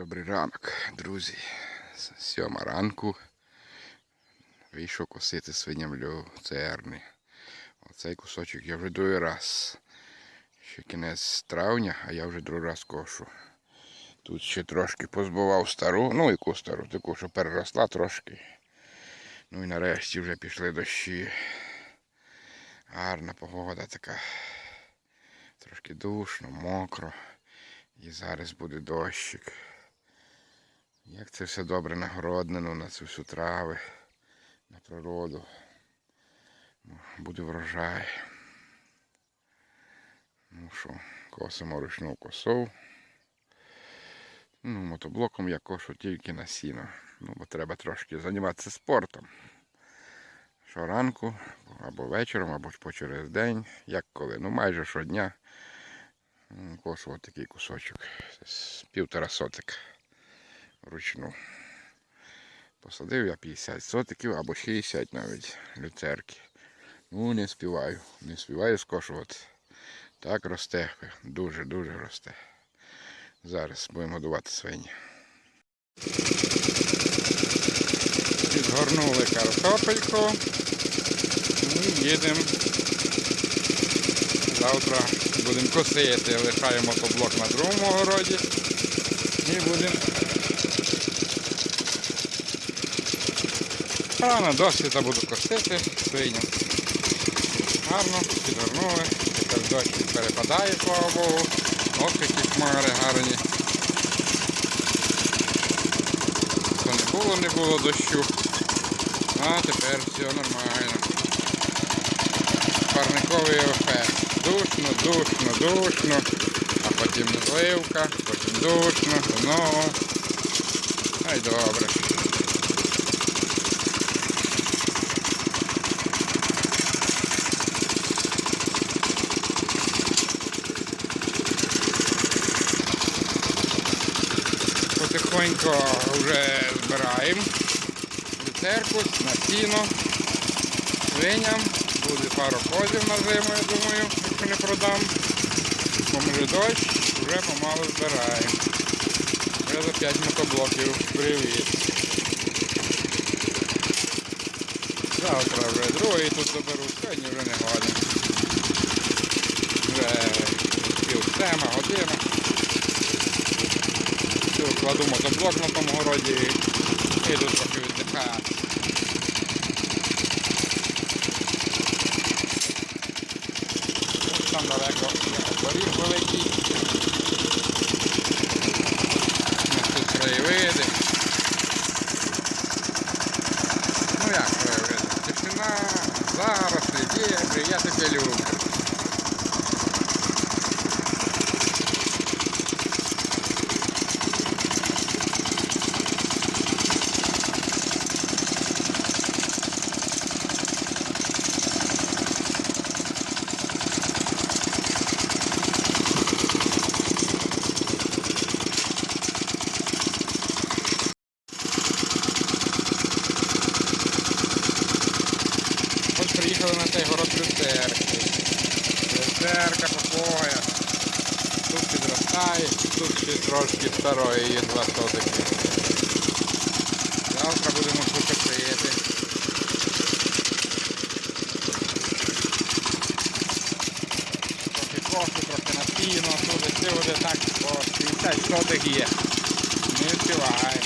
Добрий ранок, друзі. Сьома ранку. Вийшов косити свиням люцерни. Оцей кусочок я вже другий раз. Ще кінець травня, а я вже другий раз кошу. Тут ще трошки позбував стару, ну яку стару, таку, що переросла трошки. Ну і нарешті вже пішли дощі. Гарна погода така. Трошки душно, мокро. І зараз буде дощик. Як це все добре нагороднено на цю всю трави, на природу. Ну, Буде врожай. Ну що, косимо ручну косу. Ну, мотоблоком я кошу тільки на сіно. Ну, бо треба трошки займатися спортом. Щоранку, або вечором, або по через день, як коли. Ну майже щодня. Кошу от такий кусочок. Півтора сотик вручну. Посадив я 50 сотиків або 60 навіть люцерки. Ну не співаю. Не співаю скошувати. Так росте. Дуже-дуже росте. Зараз будемо годувати свині. Підгорнули картопельку. І їдемо. Завтра будемо косити. Лишаємо мотоблок на другому городі. І будемо. А на досвіта буду косити свиням. Гарно, підгорнули. Тепер дощ перепадає, слава Богу. Ох, які хмари гарні. То не було, не було дощу. А тепер все нормально. Парниковий ефект. Душно, душно, душно. А потім зливка, потім душно, знову. Ай добре. Потихоньку вже збираємо люцерку на сіно свиням. Буде пару козів на зиму, я думаю, якщо не продам. Бо може дощ, вже помалу збираємо. Вже за 5 мотоблоків привіт. Завтра вже другий тут заберу, сьогодні вже не годин. Вже пів сема, година. Кладу мотоблок на тому городі і йду трохи віддихати. Ось Там далеко є великий. Нас тут краєвиди. Ну як краєвиди? Тишина, зарослі, дібрі, я таке люблю. Ось приїхали на цей город люцерки. Люцерка, попоя. Тут підростає, тут ще трошки старої є два сотики. Завтра будемо покосити. Трохи кошу, трохи на піно, туди сюди так по 50 сотик є. Не встигає.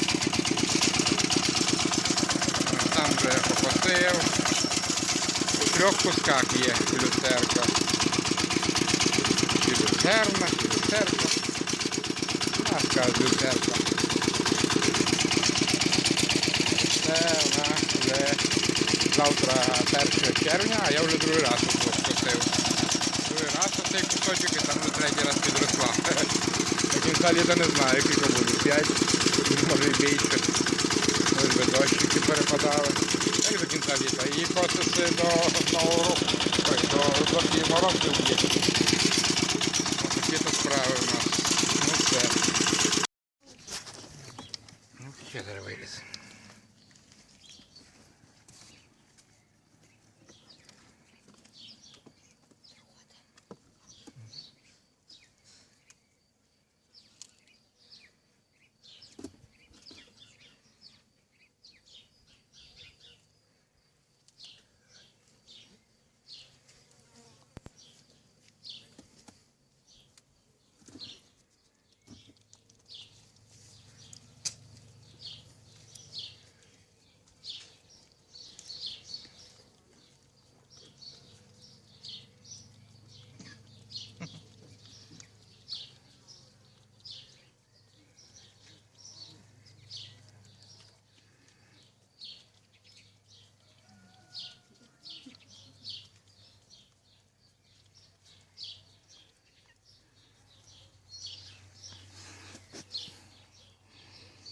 Там вже покосив. Трьох кусках є люцерка. І люцерна, і люцерка. Наша люцерка. Це в вже завтра 1 червня, а я вже другий раз скосив. Другий раз оцей кусочок і там вже третій раз підросла. До кінця літа не знаю, скільки буде. 5, може і більше. Ось би дощики перепадали. Як до кінця літа. І косити до нового року. До роки морозів